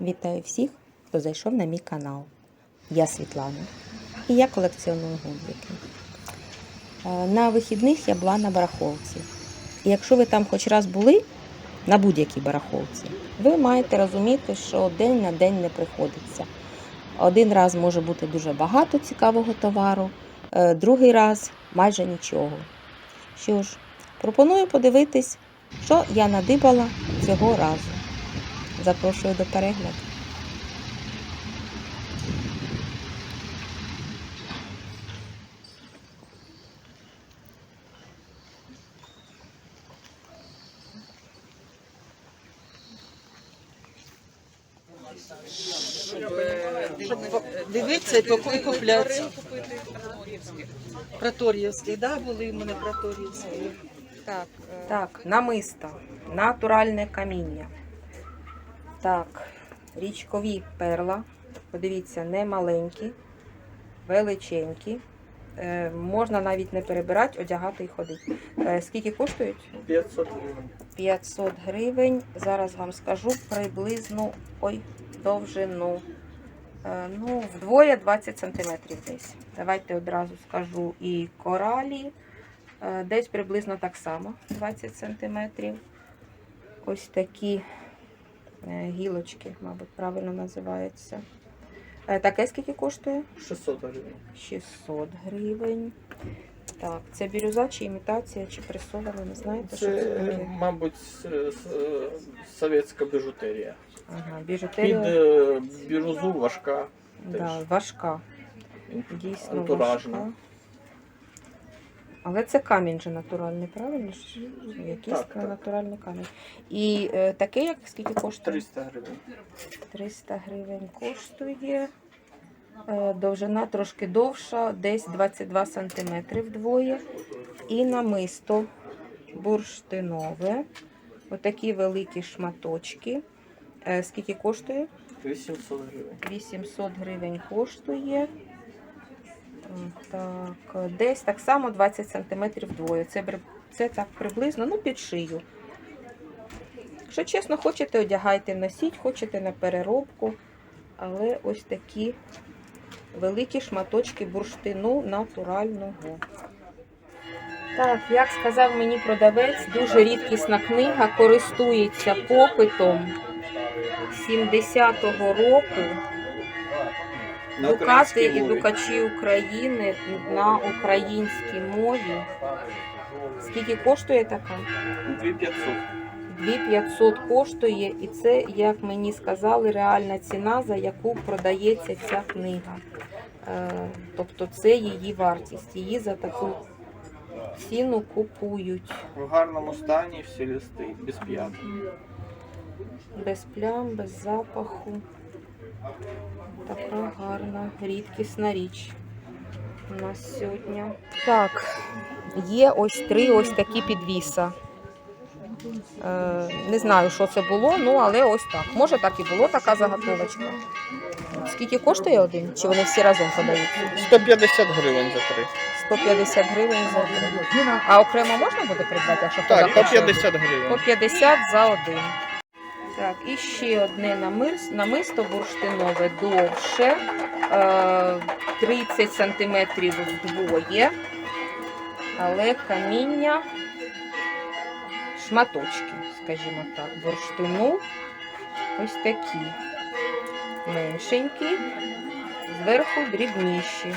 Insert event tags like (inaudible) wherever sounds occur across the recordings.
Вітаю всіх, хто зайшов на мій канал. Я Світлана і я колекціоную гудзики. Е, На вихідних я була на барахолці. І якщо ви там хоч раз були на будь-якій барахолці, ви маєте розуміти, що день на день не приходиться. Один раз може бути дуже багато цікавого товару, е, другий раз майже нічого. Що ж, пропоную подивитись, що я надибала цього разу. Запрошую до перегляду. Щоб дивитися і поки купляти. Протор'ївські, да, були в мене протор'ївські. Так, так, намисто, натуральне каміння. Так, річкові перла. Подивіться, не маленькі, величенькі. Е, можна навіть не перебирати, одягати і ходити. Е, скільки коштують? 500 гривень. 500 гривень. Зараз вам скажу приблизну ой, довжину. Е, Ну, вдвоє 20 сантиметрів десь. Давайте одразу скажу і коралі. Е, Десь приблизно так само 20 сантиметрів. Ось такі гілочки, мабуть, правильно називаються. Е, Таке скільки коштує? 600 гривень. 600 гривень. Так, це бірюза чи імітація, чи пресована, не знаєте, що це Це, таке? мабуть, совєтська біжутерія. Ага, Під біжутерія. е, бірюзу важка, Да, теж. важка. Дійсно антуражна. важка. Але це камінь же натуральний, правильно? Якийсь Так, так. натуральний камінь. І е, таке, як скільки коштує? 300 гривень. 300 гривень коштує. Е, Довжина трошки довша, десь 22 см вдвоє. І намисто бурштинове. Отакі великі шматочки. Е, Скільки коштує? 800 гривень. 800 гривень коштує. Так, десь так само 20 см вдвоє. Це, це так приблизно, ну, під шию. Якщо чесно, хочете, одягайте, носіть, хочете на переробку. Але ось такі великі шматочки бурштину натурального. Так, як сказав мені продавець, дуже рідкісна книга, користується попитом 70-го року. Дукати і дукачі України на українській мові. Скільки коштує така? 2500. 2500 коштує, і це, як мені сказали, реальна ціна, за яку продається ця книга. Е, Тобто це її вартість. Її за таку ціну купують. В гарному стані всі листи, без п'яток. Без плям, без запаху. Така гарна, рідкісна річ у нас сьогодні. Так, є ось три ось такі підвіса. Е, не знаю, що це було, ну але ось так. Може так і було така заготовочка. Скільки коштує один? Чи вони всі разом подають? 150 гривень за три. 150 гривень за один. А окремо можна буде придбати, якщо хто Так, по захоче? 50 По 50 за один. Так, і ще одне намисто бурштинове довше. Е, 30 см вдвоє. Але каміння шматочки, скажімо так, бурштину. Ось такі. Меншенькі, зверху дрібніші.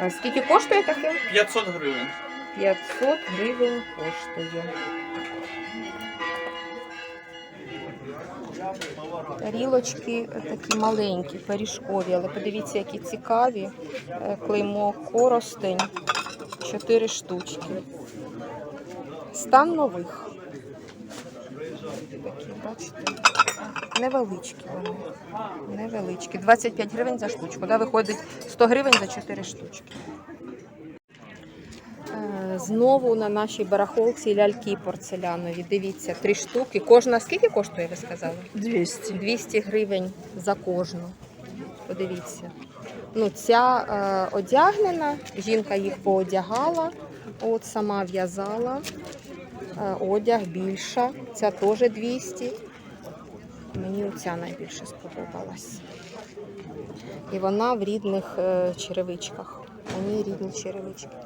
А скільки коштує таке? 500 гривень. 500 гривень коштує. Тарілочки такі маленькі, пиріжкові, але подивіться, які цікаві. Е, Клеймо коростень. 4 штучки. Стан нових. Такі, бачите? Невеличкі вони. Невеличкі. 25 гривень за штучку. Да? Виходить 100 гривень за 4 штучки. Знову на нашій барахолці ляльки порцелянові. Дивіться, три штуки. Кожна скільки коштує, ви сказали? 200. 200 гривень за кожну. Подивіться. Ну, ця е, одягнена, жінка їх поодягала, от сама в'язала. Е, одяг більша, ця теж 200. Мені оця найбільше сподобалась. І вона в рідних е, черевичках. Мені рідні черевички.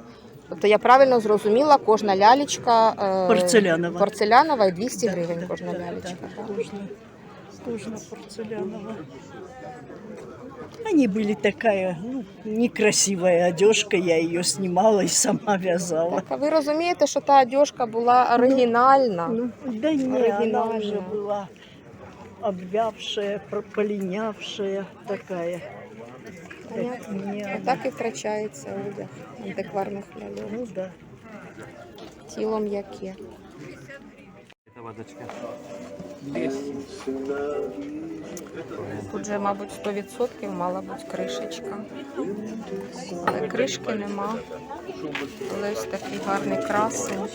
Тобто я правильно зрозуміла, кожна лялечка е, Порцелянова. порцелянова і 200 Да, гривень кожна лялечка. Точно, точно порцелянова. Они были такая, ну, некрасивая одежка, я ее снимала и сама вязала. Так, а ви розумієте, що та одежка була оригінальна? Ну, да не, она Оригинальная. уже была обвявшая, про- полинявшая такая. Так і втрачається одяг антикварних ляльок. Ну да. Тіло м'яке. Тут же, мабуть, 100% мала бути кришечка. Але кришки нема. Але ось такий гарний красень.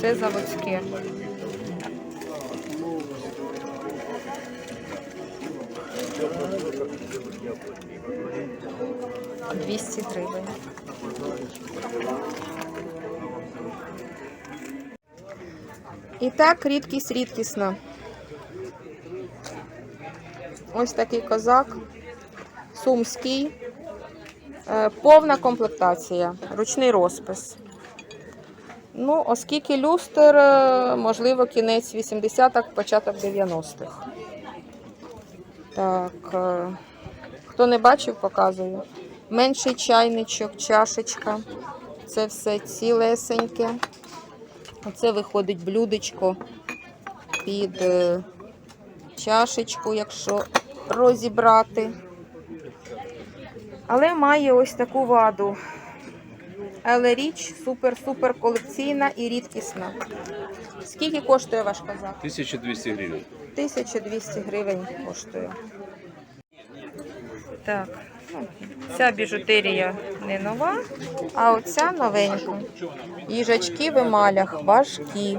Це заводське. Двісті гривень. І так, рідкість рідкісна. Ось такий козак. Сумський. Е, Повна комплектація, ручний розпис. Ну, оскільки люстр, е, можливо, кінець 80-х, початок 90-х. Так, е, хто не бачив, показую. Менший чайничок, чашечка. Це все цілесеньке. Оце виходить блюдечко під е, чашечку, якщо розібрати. Але має ось таку ваду. Але річ супер-супер колекційна і рідкісна. Скільки коштує ваш козак? 1200 гривен. 1200 гривень коштує. Так, ну, ця біжутерія не нова, а оця новенька. Їжачки в емалях важкі.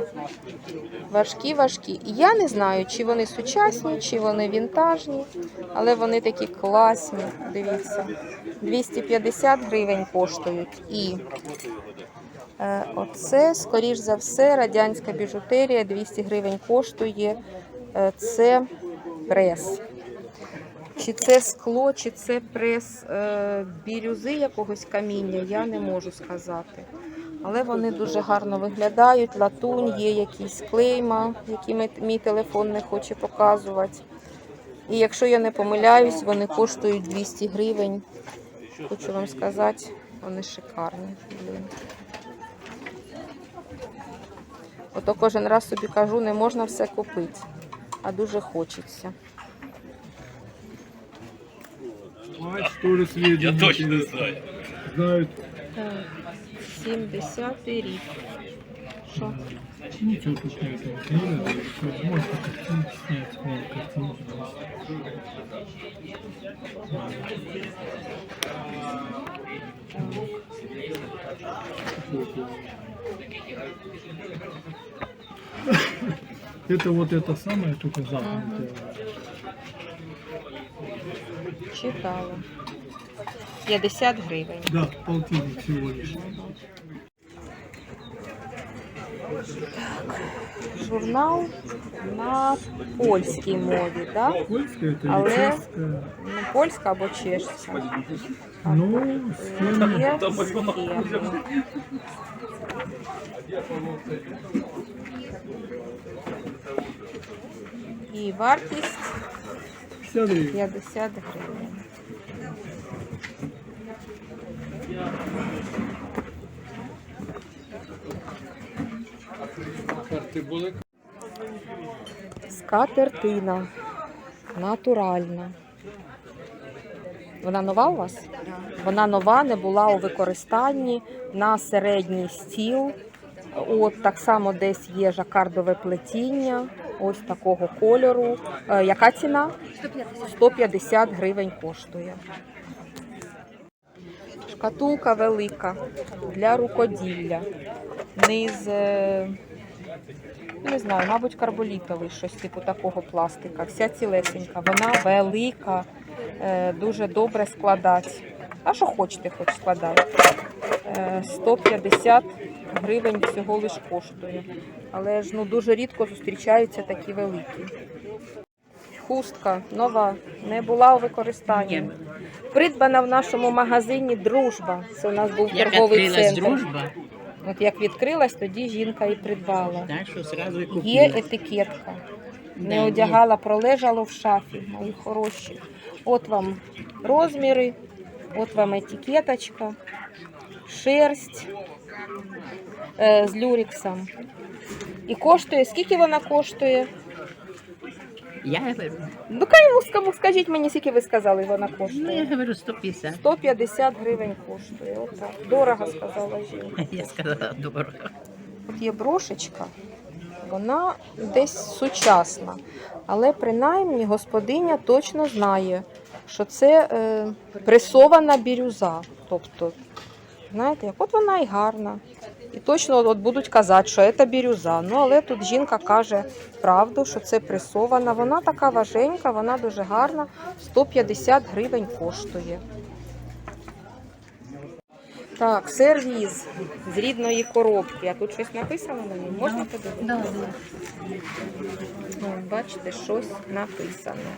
Важкі, важкі. Я не знаю, чи вони сучасні, чи вони вінтажні, але вони такі класні. Дивіться. 250 гривень коштують. І е, оце, скоріш за все, радянська біжутерія 200 гривень коштує. Е, Це прес. Чи це скло, чи це прес е, бірюзи якогось каміння, я не можу сказати. Але вони дуже гарно виглядають. Латунь, є якісь клейма, які мій телефон не хоче показувати. І якщо я не помиляюсь, вони коштують 200 гривень. Хочу вам сказати, вони шикарні. Блін. Ото кожен раз собі кажу, не можна все купити, а дуже хочеться. Мать, ли, сведения? Я точно знаю. Знают. Так, 70-й рік. Що? Ничего тут нет. Можно снять. Это вот это самое, только запнутое. Читала. 50 гривень. Да, полтинник всего лишь. Журнал на польській мові, да? Польская это Але- или чешская? Ну, польська або чешська. Ну, Е, схема. Є схеми. І вартість 50 гривен. 50 гривень. Скатертина. Натуральна. Вона нова у вас? Вона нова, не була у використанні на середній стіл. От так само десь є жакардове плетіння, ось такого кольору. Е, яка ціна? 150 гривень коштує. Шкатулка велика для рукоділля. Низ, е, не знаю, мабуть, карболітовий, щось типу такого пластика. Вся цілесенька. Вона велика, е, дуже добре складати. А що хочете, хоч складайте. Е, 150 гривень всього лиш коштує. Але ж ну дуже рідко зустрічаються такі великі. Хустка нова, не була у використанні. Придбана в нашому магазині Дружба. Це у нас був Як торговий центр. дружба, От як відкрилась, тоді жінка і придбала. так що сразу і Є етикетка. Не одягала, пролежало в шафі, мої хороші. От вам розміри, от вам етикеточка, шерсть з люрексом. І коштує, скільки вона коштує? Я говорю, Ну, кому- кому скажіть мені, скільки ви сказали, вона ну я коштує? говорю 150. 150 гривень коштує. Отак. Дорого сказала жінка. Я сказала дорого. От є брошечка, вона десь сучасна, але принаймні господиня точно знає, що це е, пресована бірюза. Тобто, знаєте, як от вона і гарна. І точно от будуть казати, що це бірюза. Ну, але тут жінка каже правду, що це пресована. Вона така важенька, вона дуже гарна. 150 гривень коштує. Так, сервіз з рідної коробки. А тут щось написано на ньому? Можна подивитися? Ну, бачите, щось написано.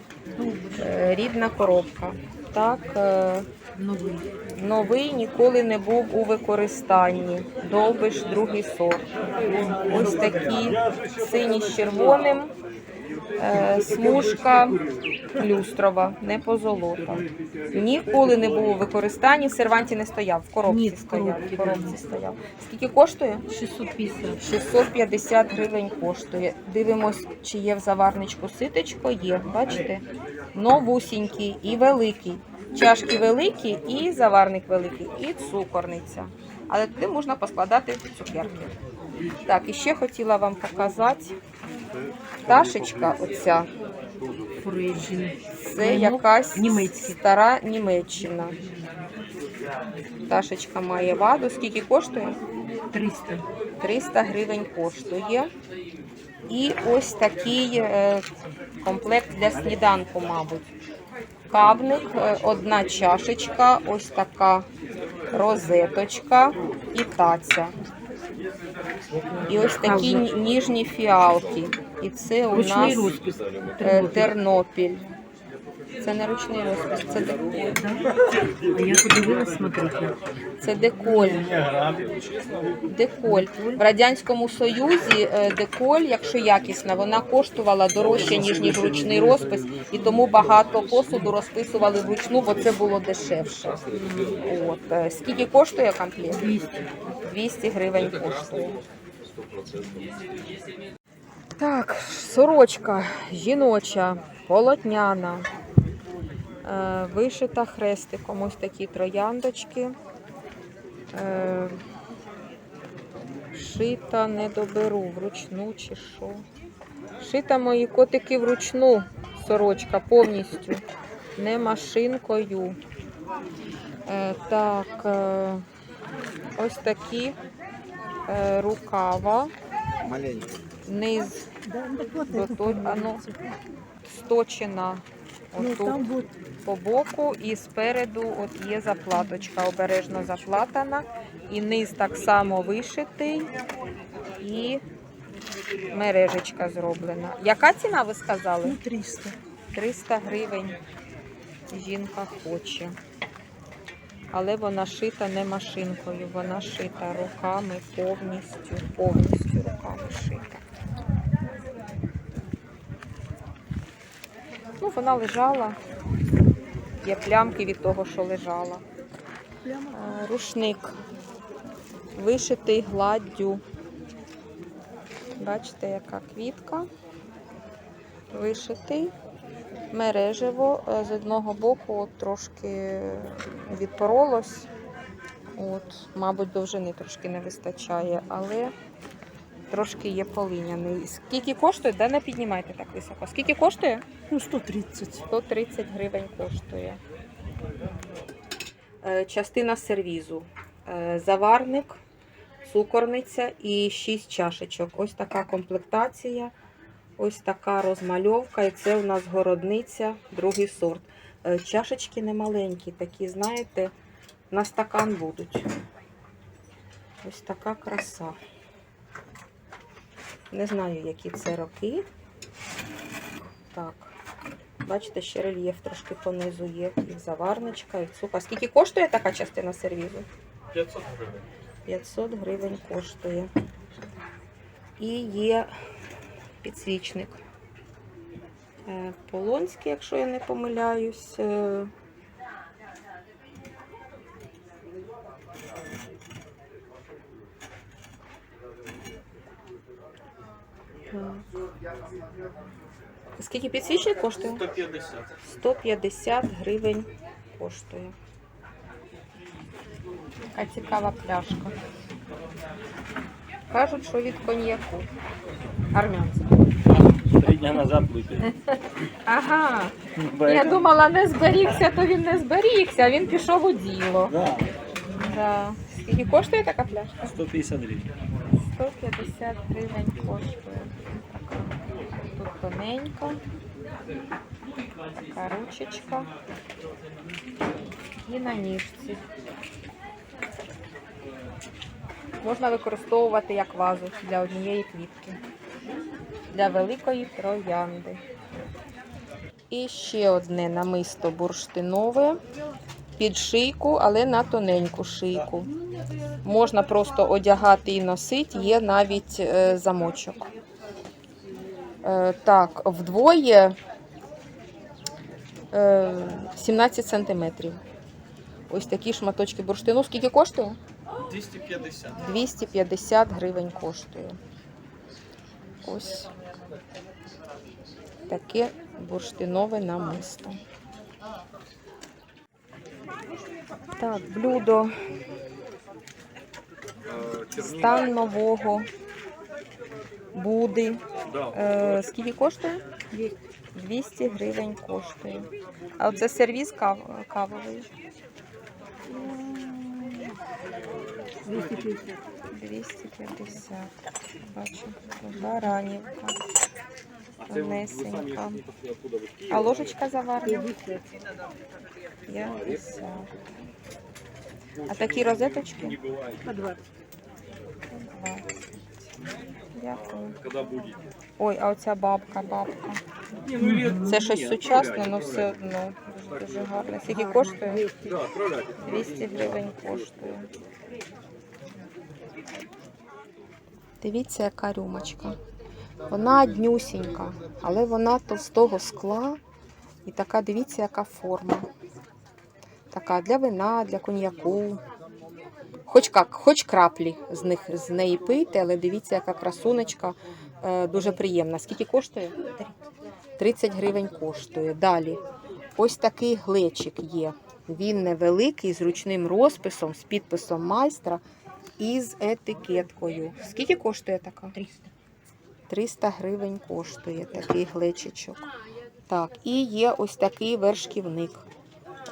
Е, Рідна коробка. Так, е, Новий. новий ніколи не був у використанні. Довбиш другий сорт. Ось такі сині з червоним. Е, Смужка люстрова, не позолота. Ніколи не був у використанні, в серванті не стояв, в коробці Ні, в стояв. коробці, В коробці стояв. Скільки коштує? 650. 650 гривень коштує. Дивимось, чи є в заварничку ситечко. Є, бачите? Новусінький і великий. Чашки великі, і заварник великий, і цукорниця. Але туди можна поскладати цукерки. Так, і ще хотіла вам показати. Пташечка оця. Це якась стара Німеччина. Пташечка має ваду. Скільки коштує? 300. 300 гривень коштує. І ось такий е, комплект для сніданку, мабуть. Кавник, е, одна чашечка, ось така розеточка і таця. І ось такі ніжні фіалки. І це у нас е, Тернопіль. Це не ручний розпис, це деколь. А я подивилась, смотрите. Це деколь. Деколь. В Радянському Союзі е, деколь, якщо якісна, вона коштувала дорожче, ніж, ніж ручний розпис, і тому багато посуду розписували вручну, бо це було дешевше. От. е, Скільки коштує комплект? 200. 200 гривень коштує. Так, сорочка жіноча, полотняна, вишита хрестиком. Ось такі трояндочки. Е, шита не доберу вручну чи що. Шита мої котики вручну. Сорочка повністю. Не машинкою. Е, так, е, ось такі е, рукава. Низ до ну, сточена отут по боку і спереду от є заплаточка, обережно заплатана. І низ так само вишитий і мережечка зроблена. Яка ціна ви сказали? 300. 300 гривень жінка хоче. Але вона шита не машинкою, вона шита руками повністю, повністю руками шита. Ну, вона лежала. Є плямки від того, що лежала. Е, Рушник вишитий гладдю. Бачите, яка квітка. Вишитий мережево е, з одного боку от трошки відпоролось. От, мабуть, довжини трошки не вистачає, але трошки є полиняний. Скільки коштує? Да не піднімайте так високо. Скільки коштує? Ну, 130. 130 гривень коштує. Е, Частина сервізу. Е, Заварник, цукорниця і 6 чашечок. Ось така комплектація, ось така розмальовка. І це у нас городниця, другий сорт. Е, Чашечки немаленькі, такі, знаєте, на стакан будуть. Ось така краса. Не знаю, які це роки. Так. Бачите, ще рельєф трошки понизу є. І заварничка, і цукор. Скільки коштує така частина сервізу? 500 гривень. 500 гривень коштує. І є підсвічник. Е, Полонський, якщо я не помиляюсь. Скільки підсвічник коштує? 150. 150 гривень коштує. Така цікава пляшка. Кажуть, що від коньяку. Армянська. Три дня назад випили. (laughs) Ага. Я думала, не зберігся, то він не зберігся, а він пішов у діло. Да, Да. Скільки коштує така пляшка? 150 гривень. 150 гривень коштує. Тут тоненька. Така ручечка. І на ніжці. Можна використовувати як вазу для однієї квітки. Для великої троянди. І ще одне намисто бурштинове під шийку, але на тоненьку шийку. Можна просто одягати і носити, є навіть е, замочок. Е, так, вдвоє е, 17 сантиметрів. Ось такі шматочки бурштину. Скільки коштує? 250. 250 гривень коштує. Ось таке бурштинове намисто. Так, блюдо. Стан нового. Буди. Е, скільки коштує? 200 гривень коштує. А оце сервіз кав- кавовий. 250. Бачу. Баранівка. Тонесенька. А ложечка заварна? 50. А такі розеточки? По 20. 20. Дякую. Ой, а оця бабка, бабка. Це щось сучасне, але все одно дуже, дуже гарне. Скільки коштує? 200 гривень коштує. Дивіться, яка рюмочка. Вона днюсінька, але вона товстого скла. І така, дивіться, яка форма. Така для вина, для коньяку. Хоч як, хоч краплі з них з неї пийте, але дивіться, яка красунечка. Е, дуже приємна. Скільки коштує? 30 гривень коштує. Далі. Ось такий глечик є. Він невеликий, з ручним розписом, з підписом майстра і з етикеткою. Скільки коштує така? 300. 300 гривень коштує такий глечичок. Так, і є ось такий вершківник.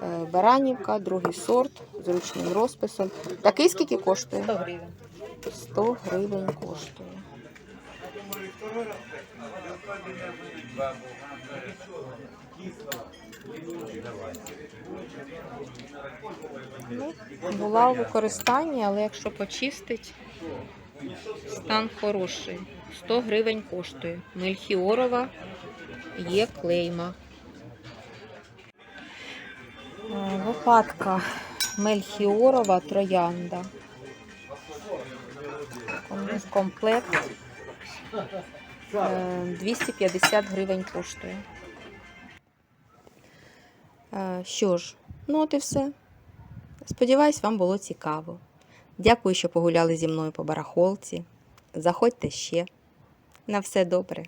Е, Баранівка, другий сорт з ручним розписом. Такий скільки коштує? 100 гривень. 100 гривень коштує. Ну, була у використанні, але якщо почистить, стан хороший. 100 гривень коштує. Мельхіорова є клейма. Е, Лопатка Мельхіорова троянда. Комплект е, 250 гривень коштує. Е, Що ж, ну от і все. Сподіваюсь, вам було цікаво. Дякую, що погуляли зі мною по барахолці. Заходьте ще. На все добре.